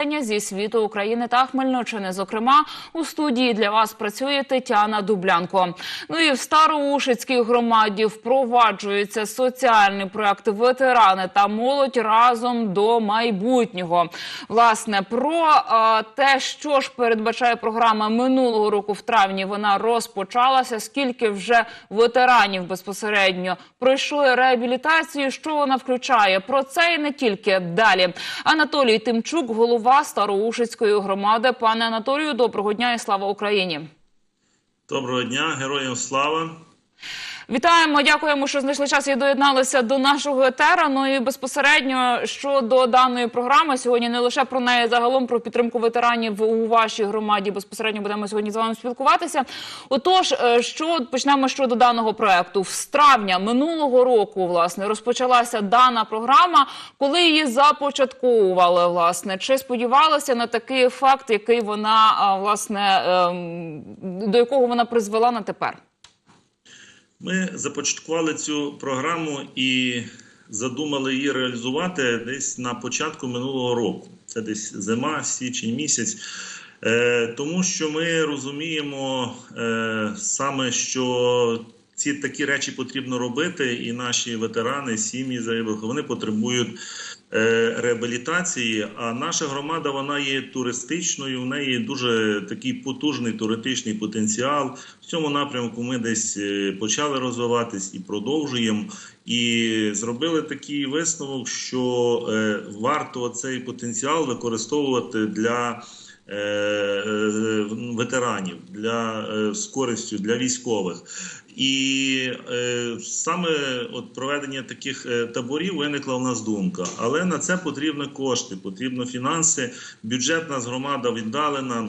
Зі світу України та Хмельниччини, зокрема, у студії для вас працює Тетяна Дублянко. Ну і в Староушицькій громаді впроваджуються соціальні проекти ветерани та молодь разом до майбутнього. Власне про е, те, що ж передбачає програма минулого року в травні, вона розпочалася. Скільки вже ветеранів безпосередньо пройшли реабілітацію? Що вона включає? Про це і не тільки далі. Анатолій Тимчук, голова Староушицької громади. Пане Анатолію, доброго дня і слава Україні. Доброго дня, героям слава. Вітаємо, дякуємо, що знайшли час і доєдналися до нашого етера. Ну і безпосередньо щодо даної програми сьогодні не лише про неї, загалом про підтримку ветеранів у вашій громаді. Безпосередньо будемо сьогодні з вами спілкуватися. Отож, е, що почнемо щодо даного проекту. З травня минулого року власне розпочалася дана програма. Коли її започатковували, власне, чи сподівалися на такий ефект, який вона власне ем, до якого вона призвела на тепер? Ми започаткували цю програму і задумали її реалізувати десь на початку минулого року. Це десь зима, січень місяць. Е, Тому що ми розуміємо е, саме, що ці такі речі потрібно робити, і наші ветерани, сім'ї загиблих, вони потребують реабілітації. А наша громада вона є туристичною. В неї дуже такий потужний туристичний потенціал. В цьому напрямку ми десь е, почали розвиватись і продовжуємо. І зробили такий висновок, що е, варто цей потенціал використовувати для. е, е, Ветеранів для е, з користю для військових, і е, саме от проведення таких е, таборів виникла в нас думка. Але на це потрібні кошти, потрібно фінанси. Бюджет нас громада віддалена.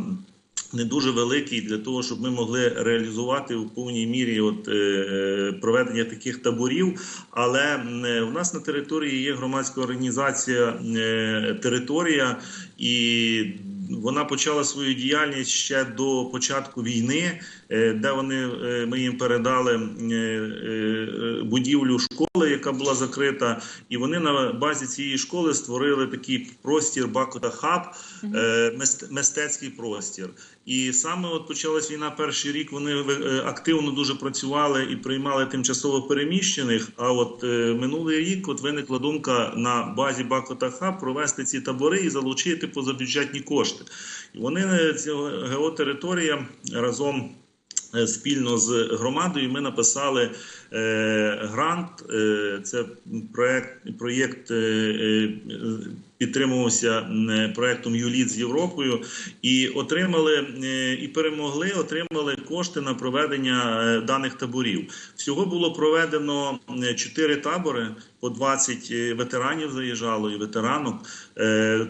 Не дуже великий для того, щоб ми могли реалізувати в повній мірі от, е, проведення таких таборів. Але е, в нас на території є громадська організація е, територія, і вона почала свою діяльність ще до початку війни, е, де вони е, ми їм передали е, будівлю школи, яка була закрита, і вони на базі цієї школи створили такий простір Бакота Хаб, мистецький простір. І саме от почалась війна перший рік. Вони е, активно дуже працювали і приймали тимчасово переміщених. А от е, минулий рік от виникла думка на базі Бакота Хаб провести ці табори і залучити позабюджетні кошти. І вони е, ця геотериторія разом. е, Спільно з громадою ми написали е, грант. Е, це проект, проєкт е, підтримувався е, проектом ЮЛІТ з Європою і отримали е, і перемогли, отримали кошти на проведення е, даних таборів. Всього було проведено чотири табори. По 20 е, ветеранів заїжджало і ветеранок,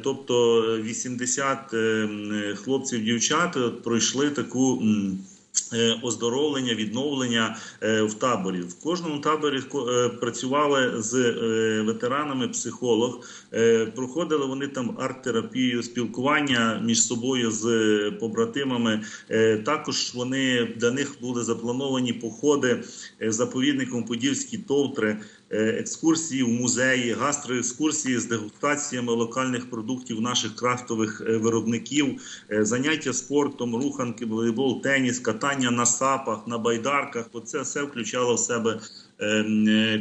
тобто 80 е, хлопців, дівчат пройшли таку. Е, Оздоровлення, відновлення е, в таборі. В кожному таборі е, працювали з ветеранами психолог. Проходили вони там арт-терапію, спілкування між собою з побратимами. Також вони для них були заплановані походи заповідником Подільські товтри. Е, Екскурсії в музеї, гастроекскурсії з дегустаціями локальних продуктів наших крафтових е, виробників, е, заняття спортом, руханки, волейбол, теніс, катання на сапах, на байдарках. Оце все включало в себе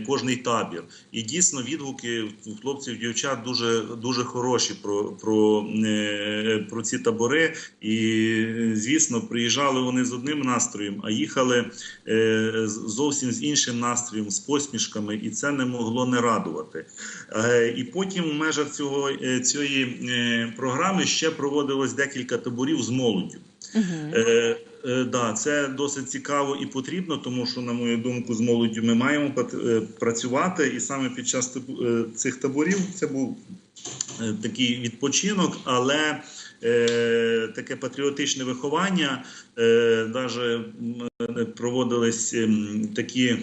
кожний табір. І дійсно відгуки у хлопців, дівчат дуже дуже хороші про, про, е, про ці табори. І звісно, приїжджали вони з одним настроєм, а їхали е, зовсім з іншим настроєм, з посмішками, і це не могло не радувати. Е, І потім в межах цього е, цієї е, програми ще проводилось декілька таборів з молоддю. Е, е, да, це досить цікаво і потрібно, тому що, на мою думку, з молоддю ми маємо е, працювати. І саме під час е, цих таборів це був е, такий відпочинок, але е, таке патріотичне виховання. Е, даже проводились ем, такі.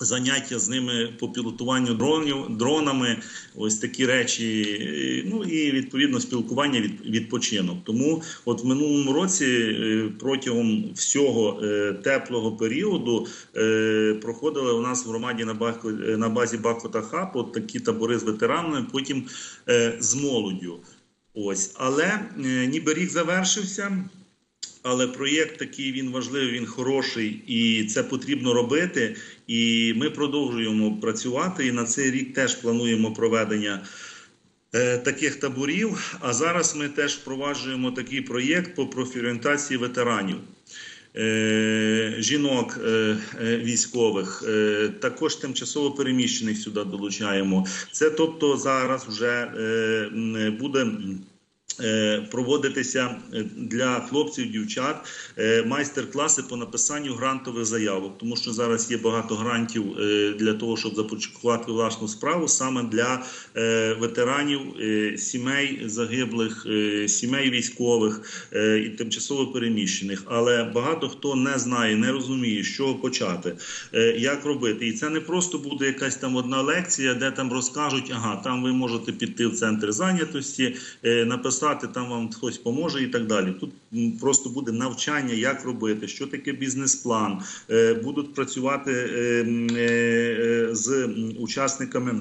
Заняття з ними по пілотуванню дронів дронами, ось такі речі. Ну і відповідно спілкування від відпочинок. Тому, от в минулому році, е, протягом всього е, теплого періоду, е, проходили у нас в громаді на базі, на базі Бакота Хаб от такі табори з ветеранами, потім з молоддю. Ось, але ніби рік завершився. Але проєкт такий він важливий, він хороший, і це потрібно робити. І ми продовжуємо працювати. І на цей рік теж плануємо проведення е, таких таборів. А зараз ми теж впроваджуємо такий проєкт по профорієнтації ветеранів. е, Жінок е, військових, також тимчасово переміщених сюди долучаємо. Це тобто зараз вже буде проводитися е, для хлопців, дівчат е, майстер-класи по написанню грантових заявок, тому що зараз є багато грантів е, для того, щоб започаткувати власну справу саме для е, ветеранів, е, сімей загиблих, е, сімей військових е, і тимчасово переміщених. Але багато хто не знає, не розуміє, з чого почати, е, як робити. І це не просто буде якась там одна лекція, де там розкажуть, ага, там ви можете піти в центр зайнятості, е, написати, там вам хтось поможе і так далі. Тут просто буде навчання, як робити, що таке бізнес-план. Е, Будуть працювати е, е, з учасниками.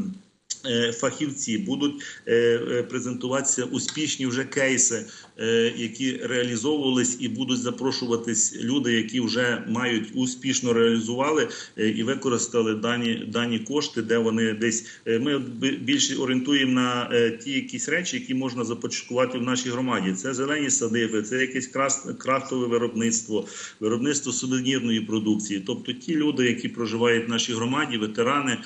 Е, Фахівці будуть е, е, презентуватися успішні вже кейси, які реалізовувались, і будуть запрошуватись люди, які вже мають успішно реалізували і використали дані дані кошти, де вони десь ми більше орієнтуємо на ті якісь речі, які можна започаткувати в нашій громаді. Це зелені садиби, це якесь крафтове виробництво, виробництво сувенірної продукції. Тобто ті люди, які проживають в нашій громаді, ветерани.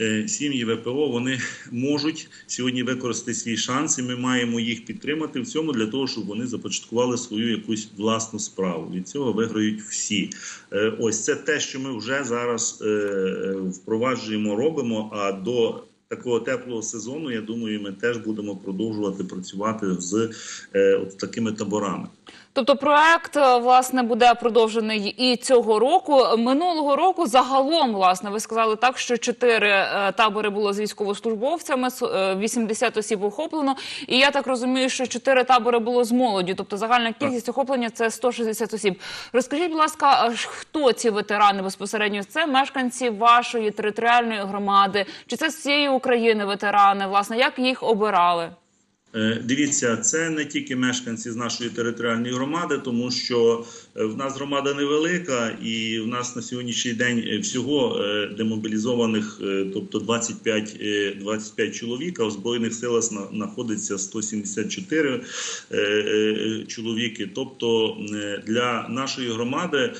Е, Сім'ї ВПО вони можуть сьогодні використати свій шанс, і ми маємо їх підтримати в цьому для того, щоб вони започаткували свою якусь власну справу. Від цього виграють всі. Е, Ось це те, що ми вже зараз е, впроваджуємо, робимо. А до такого теплого сезону, я думаю, ми теж будемо продовжувати працювати з такими таборами. Тобто проект е, власне буде продовжений і цього року. Минулого року загалом, власне, ви сказали так, що чотири е, табори було з військовослужбовцями, с- е, 80 осіб охоплено. І я так розумію, що чотири табори було з молоді. Тобто загальна кількість охоплення це 160 осіб. Розкажіть, будь ласка, хто ці ветерани безпосередньо? Це мешканці вашої територіальної громади? Чи це з всієї України ветерани? Власне, як їх обирали? Е, Дивіться, це не тільки мешканці з нашої територіальної громади, тому що е, в нас громада невелика, і в нас на сьогоднішній день е, всього демобілізованих, тобто 25, е, 25 чоловік, а в збройних силах знаходиться 174 е, е, чоловіки. Тобто для нашої громади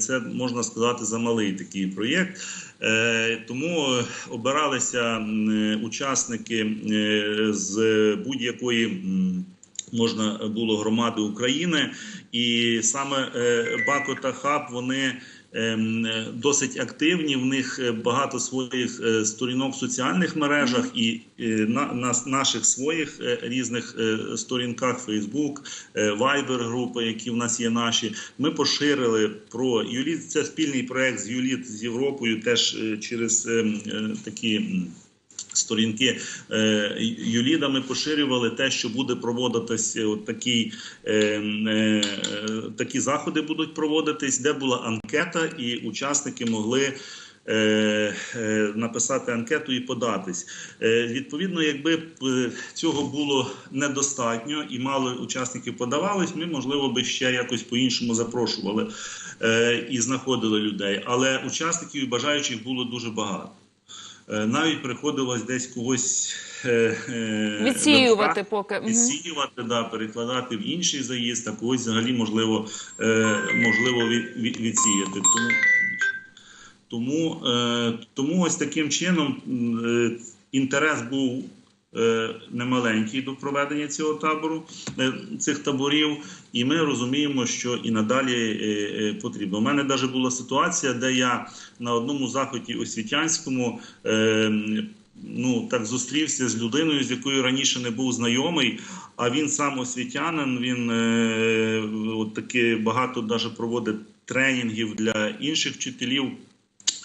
це можна сказати замалий такий проєкт. Е, Тому е, обиралися учасники е, з будь-якої. Можна було громади України, і саме Бако та Хаб вони досить активні. В них е, багато своїх е, сторінок в соціальних мережах і е, на, на наших своїх е, різних е, сторінках Facebook, е, Viber групи, які в нас є наші. Ми поширили про Юліт. Це спільний проект з Юліт з Європою, теж е, через ем, е, такі. Сторінки е, Юліда ми поширювали те, що буде проводитись от такий, е, е, такі заходи будуть проводитись, де була анкета, і учасники могли е, е, написати анкету і податись. Е, відповідно, якби е, цього було недостатньо і мало учасників подавались, ми можливо би ще якось по-іншому запрошували е, і знаходили людей. Але учасників і бажаючих було дуже багато. Е, Навіть приходилось десь когось е, е, Відсіювати поки. Відсіювати, да, перекладати в інший заїзд, а когось взагалі можливо, можливо від, від- відсіяти. Тому, тому, тому ось таким чином інтерес був. Е, Немаленький до проведення цього табору е, цих таборів, і ми розуміємо, що і надалі е, потрібно. У мене навіть була ситуація, де я на одному заході освітянському ну так зустрівся з людиною, з якою раніше не був знайомий. А він сам освітянин. Він от таки багато даже проводить тренінгів для інших вчителів.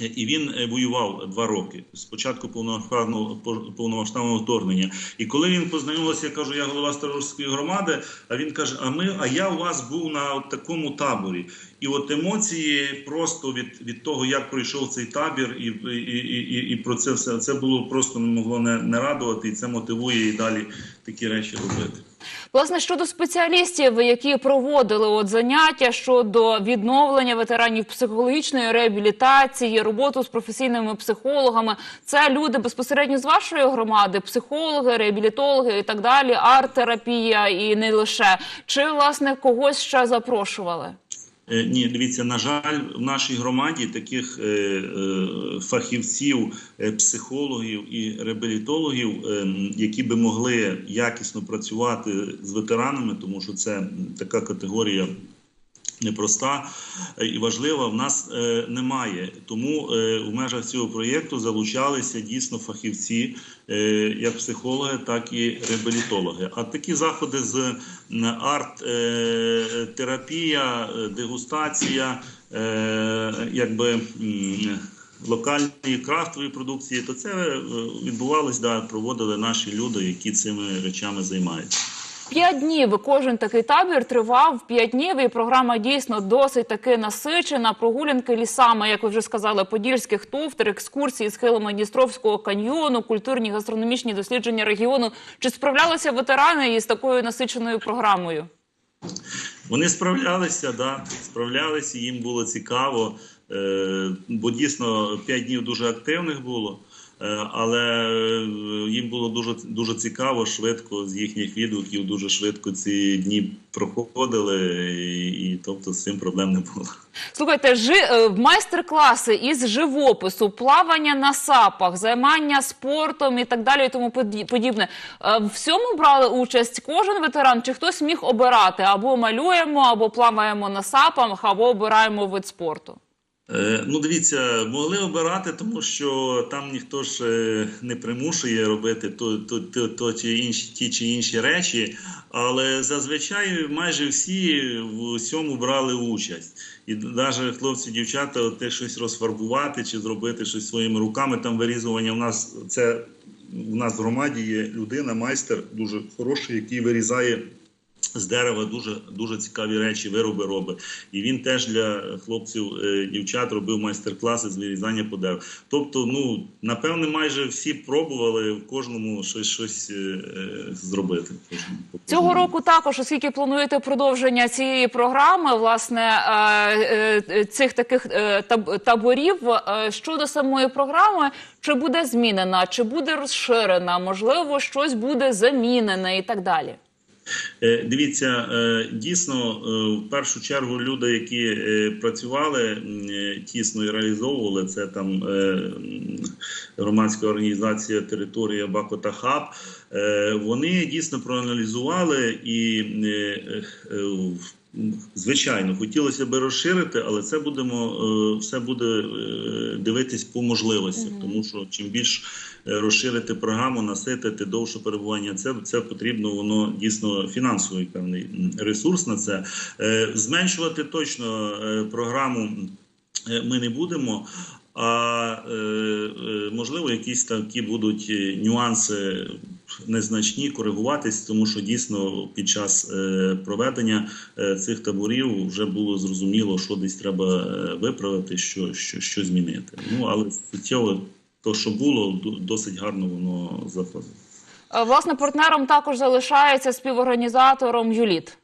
І він е, воював два роки з початку повномасштабного повномасштабного вторгнення. І коли він познайомився, я кажу, я голова Старорської громади. А він каже: А ми, а я у вас був на такому таборі. І от емоції просто від, від того, як пройшов цей табір, і, і, і, і, про це все це було просто не могло не, не радувати, і це мотивує і далі такі речі робити. Власне, щодо спеціалістів, які проводили от заняття щодо відновлення ветеранів психологічної реабілітації, роботу з професійними психологами, це люди безпосередньо з вашої громади, психологи, реабілітологи і так далі, арт-терапія і не лише. Чи власне когось ще запрошували? Е, Ні, дивіться, на жаль, в нашій громаді таких е, е, фахівців, психологів і реабілітологів, які би могли якісно працювати з ветеранами, тому що це така категорія. Непроста е, і важлива в нас е, немає. Тому е, в межах цього проєкту залучалися дійсно фахівці, як психологи, так і реабілітологи. А такі заходи з арт-терапія, дегустація, е, якби. Локальної крафтової продукції, то це відбувалось, да, проводили наші люди, які цими речами займаються. П'ять днів кожен такий табір тривав п'ять днів, і програма дійсно досить таки насичена. Прогулянки лісами, як ви вже сказали, подільських туфтер, екскурсії схилами Дністровського каньйону, культурні гастрономічні дослідження регіону. Чи справлялися ветерани із такою насиченою програмою? Вони справлялися, да, справлялися, їм було цікаво, е, бо дійсно 5 днів дуже активних було. Е, Але е, їм було дуже дуже цікаво, швидко з їхніх відгуків, дуже швидко ці дні проходили, і, і тобто з цим проблем не було. Слухайте, жи, е, майстер-класи із живопису, плавання на сапах, займання спортом і так далі, і тому подібне. В всьому брали участь кожен ветеран, чи хтось міг обирати або малюємо, або плаваємо на сапах, або обираємо вид спорту. Е, Ну, дивіться, могли обирати, тому що там ніхто ж е, не примушує робити то, то, то, то чи інші ті чи інші речі, але зазвичай майже всі в усьому брали участь. І навіть хлопці, дівчата, те щось розфарбувати чи зробити щось своїми руками. Там вирізування. У нас це у нас в громаді є людина, майстер дуже хороший, який вирізає з дерева дуже дуже цікаві речі, вироби робить. І він теж для хлопців, е, дівчат робив майстер-класи з вирізання по дереву. Тобто, ну напевне, майже всі пробували в кожному щось щось е, е, зробити. Цього року також, оскільки плануєте продовження цієї програми, власне цих таких таборів щодо самої програми, чи буде змінена, чи буде розширена, можливо, щось буде замінене і так далі. Е, Дивіться, е, дійсно, е, в першу чергу люди, які працювали тісно і реалізовували це там громадська організація Територія Бакота Хаб. Вони дійсно проаналізували і в- Звичайно, хотілося б розширити, але це будемо е, все буде е, дивитись по можливостях, тому що чим більш е, розширити програму, наситити довше перебування, це, це потрібно воно дійсно фінансовий певний ресурс на це. Зменшувати точно програму ми не будемо. А можливо, якісь такі будуть нюанси незначні коригуватись, тому що дійсно під час е, проведення е, цих таборів вже було зрозуміло, що десь треба е, виправити, що, що, що змінити. Ну але суттєво то, що було, досить гарно воно заходило. Власне, партнером також залишається співорганізатором Юліт.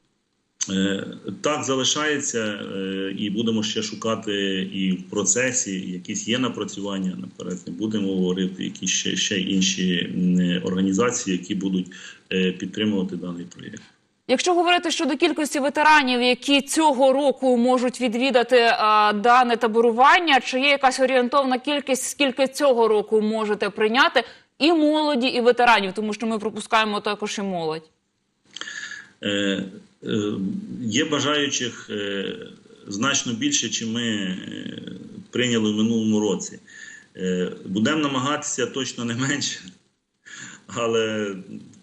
Е, Так залишається, е, і будемо ще шукати і в процесі якісь є напрацювання. Наперед не будемо говорити, які ще, ще інші організації, які будуть е, підтримувати даний проєкт. Якщо говорити щодо кількості ветеранів, які цього року можуть відвідати е, дане таборування, чи є якась орієнтовна кількість, скільки цього року можете прийняти і молоді, і ветеранів, тому що ми пропускаємо також і молодь. Е, е, Є бажаючих е, значно більше, чим ми прийняли в минулому році. Будемо намагатися точно не менше, але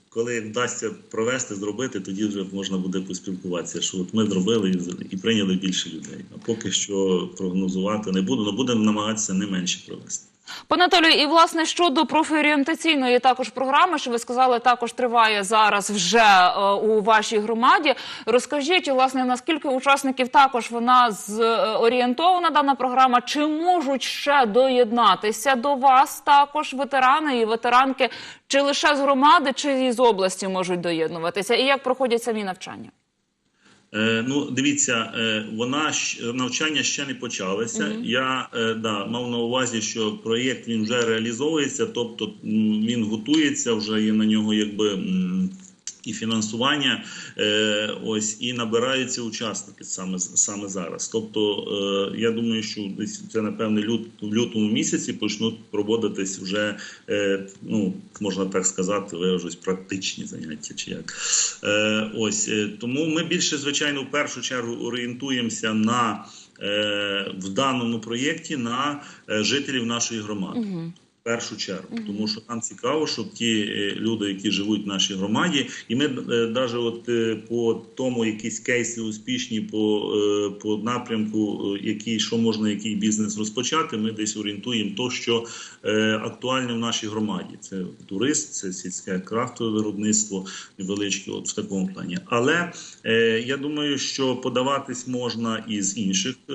коли вдасться провести, зробити, тоді вже можна буде поспілкуватися, що от ми зробили і прийняли більше людей. А поки що прогнозувати не буду, але будемо намагатися не менше провести. Пане Анатолію, і власне щодо профорієнтаційної також програми, що ви сказали, також триває зараз вже е, у вашій громаді. Розкажіть, власне, наскільки учасників також вона з е, дана програма? Чи можуть ще доєднатися до вас також ветерани і ветеранки, чи лише з громади, чи з області можуть доєднуватися? І як проходять самі навчання? Е, ну, дивіться, е, вона навчання ще не почалося. Я е, да, мав на увазі, що проєкт він вже реалізовується, тобто він готується, вже є на нього якби. І фінансування, е, ось і набираються учасники саме саме зараз. Тобто, е, я думаю, що десь це напевне лют, в лютому місяці почнуть проводитись вже, е, ну можна так сказати, виражусь, практичні заняття чи як. Е, ось е, тому ми більше, звичайно, в першу чергу орієнтуємося на е, в даному проєкті на е, жителів нашої громади. В першу чергу, тому що нам цікаво, щоб ті е, люди, які живуть в нашій громаді, і ми навіть от е, по тому якісь кейси успішні по, е, по напрямку, е, який що можна, який бізнес розпочати, ми десь орієнтуємо то, що е, актуальне в нашій громаді. Це турист, це сільське крафтове виробництво невеличке, от в такому плані. Але е, я думаю, що подаватись можна і з інших е,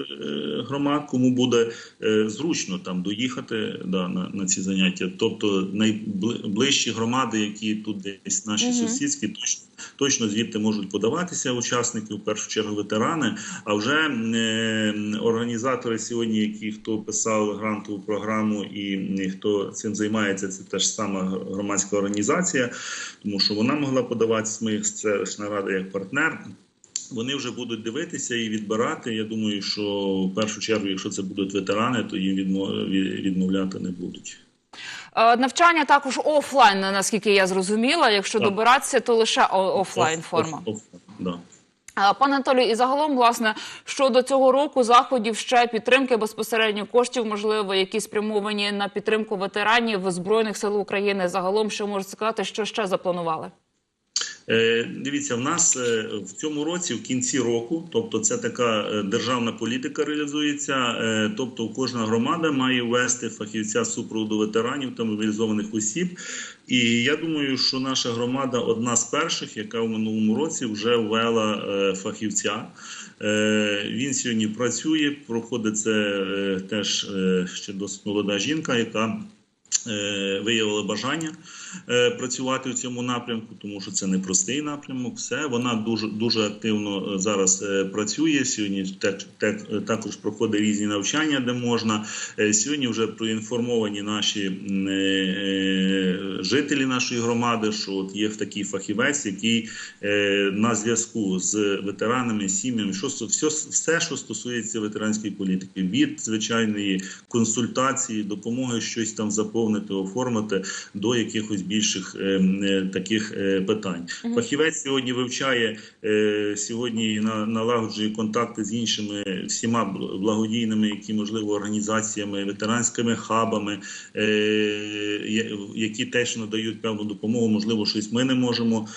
громад, кому буде е, зручно там доїхати да, на, на ці заняття. Тобто найближчі громади, які тут десь наші Мгм. сусідські, точно точно звідти можуть подаватися учасники, в першу чергу ветерани. А вже е, організатори сьогодні, які хто писав грантову програму і хто цим займається, це теж сама громадська організація, тому що вона могла подаватися. Ми селищна рада як партнер. Вони вже будуть дивитися і відбирати. Я думаю, що в першу чергу, якщо це будуть ветерани, то їм відмо- відмовляти не будуть. Е, Навчання також офлайн, наскільки я зрозуміла. Якщо Так. добиратися, то лише офлайн форма. Оф- оф- да. Е, Пане Анатолію, і загалом, власне, щодо цього року заходів ще підтримки безпосередньо коштів, можливо, які спрямовані на підтримку ветеранів збройних сил України. Загалом, що можете сказати, що ще запланували? Е, Дивіться, в нас е, в цьому році, в кінці року, тобто це така е, державна політика реалізується. Тобто, кожна громада має ввести фахівця супроводу ветеранів та мобілізованих осіб. І я думаю, що наша громада одна з перших, яка в минулому році вже ввела фахівця. Він сьогодні працює, проходить це теж ще досить молода жінка, яка виявила бажання працювати в цьому напрямку, тому що це непростий напрямок. Все вона дуже дуже активно е, зараз е, працює. Сьогодні так, так, е, також проходить різні навчання, де можна. Е, Сьогодні вже проінформовані наші е, е, жителі нашої громади, що от є такий фахівець, який е, на зв'язку з ветеранами, сім'ями, що все, все, що стосується ветеранської політики, від звичайної консультації, допомоги щось там заповнити, оформити до якихось більших е, е, таких е, питань. Фахівець сьогодні вивчає е, сьогодні на, налагоджує контакти з іншими всіма бл- благодійними, які можливо організаціями, ветеранськими хабами, які теж надають певну допомогу. Можливо, щось ми не можемо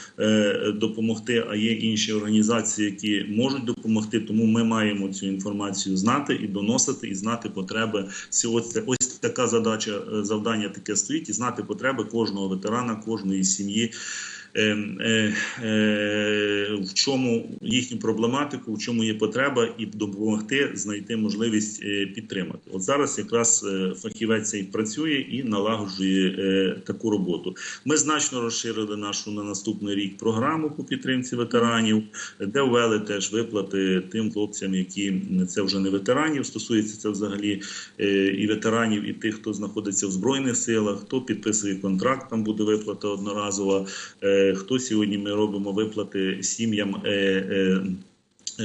допомогти, а є інші організації, які можуть допомогти. Тому ми маємо цю інформацію знати і доносити, і знати потреби. Сьогодні ось така задача, завдання таке стоїть, і знати потреби кожного ветерана, кожної сім'ї. Е, е, е, В чому їхню проблематику, в чому є потреба, і допомогти знайти можливість е, підтримати. От зараз якраз фахівець цей працює і налагоджує таку роботу. Ми значно розширили нашу на наступний рік програму по підтримці ветеранів, де ввели теж виплати тим хлопцям, які це вже не ветеранів, стосується це взагалі і ветеранів, і тих, хто знаходиться в збройних силах, хто підписує контракт, там буде виплата одноразова. Хто сьогодні ми робимо виплати сім'ям е, е,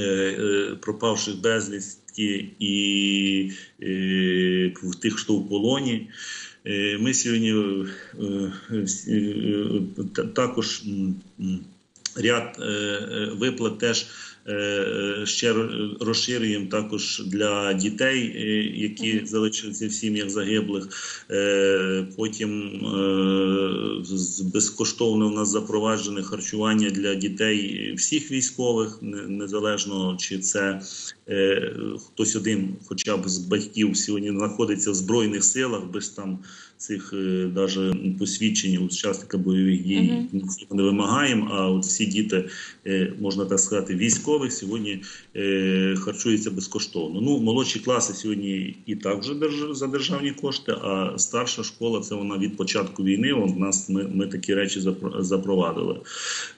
е, пропавших безвісті і в тих, хто в полоні. Ми сьогодні також ряд виплат теж ще розширюємо також для дітей, е, які залишилися в сім'ях загиблих. Е, Потім е, безкоштовне у нас запроваджене харчування для дітей всіх військових, незалежно чи це е, хтось один, хоча б з батьків сьогодні знаходиться в збройних силах, без там цих е, даже посвідчень учасника бойових дій нічого не вимагаємо. А от всі діти, е, можна так сказати, військових сьогодні е, харчуються безкоштовно. Ну, молодші класи сьогодні і так вже держ- за державні кошти, а старша школа це вона від початку війни. В нас ми, ми такі речі запровадили.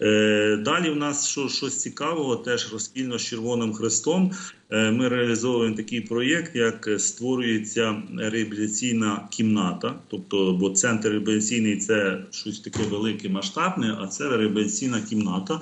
Е, далі в нас що, щось цікавого, теж розпільно з Червоним Хрестом. Е, Ми реалізовуємо такий проєкт, як створюється реабілітаційна кімната. Тобто, бо центр реабілітаційний це щось таке велике, масштабне, а це реабілітаційна кімната.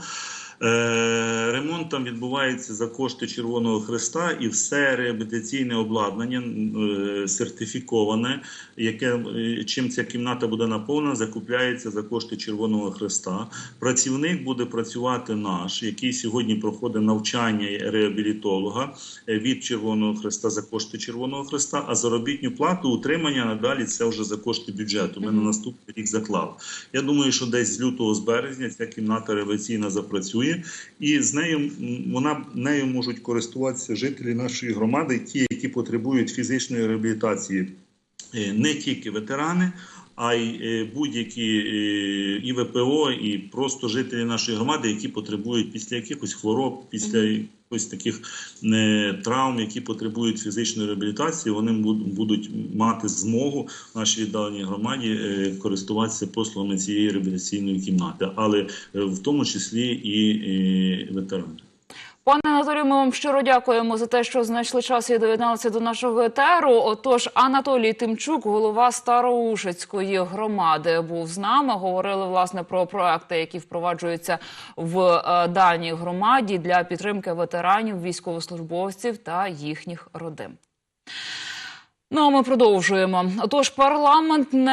Е, Ремонт там відбувається за кошти Червоного Хреста, і все реабілітаційне обладнання е, сертифіковане, яке е, чим ця кімната буде наповнена, закупляється за кошти Червоного Хреста. Працівник буде працювати наш, який сьогодні проходить навчання реабілітолога від Червоного Хреста за кошти Червоного Хреста, а заробітну плату утримання надалі це вже за кошти бюджету. Ми на наступний рік заклали. Я думаю, що десь з лютого з березня ця кімната реабілітаційна запрацює, і з нею вона нею можуть користуватися жителі нашої громади, ті, які потребують фізичної реабілітації, Е, не тільки ветерани. А й е, будь-які е, і ВПО, і просто жителі нашої громади, які потребують після якихось хвороб, після якихось таких е, травм, які потребують фізичної реабілітації, вони буд- будуть мати змогу в нашій віддаленій громаді користуватися послугами цієї реабілітаційної кімнати, але в тому числі і ветерани. Пане Анатолію, ми вам щиро дякуємо за те, що знайшли час і доєдналися до нашого етеру. Отож, Анатолій Тимчук, голова Староушицької громади, був з нами. Говорили власне про проекти, які впроваджуються в е, даній громаді для підтримки ветеранів, військовослужбовців та їхніх родин. Ну а ми продовжуємо. Отож, парламент не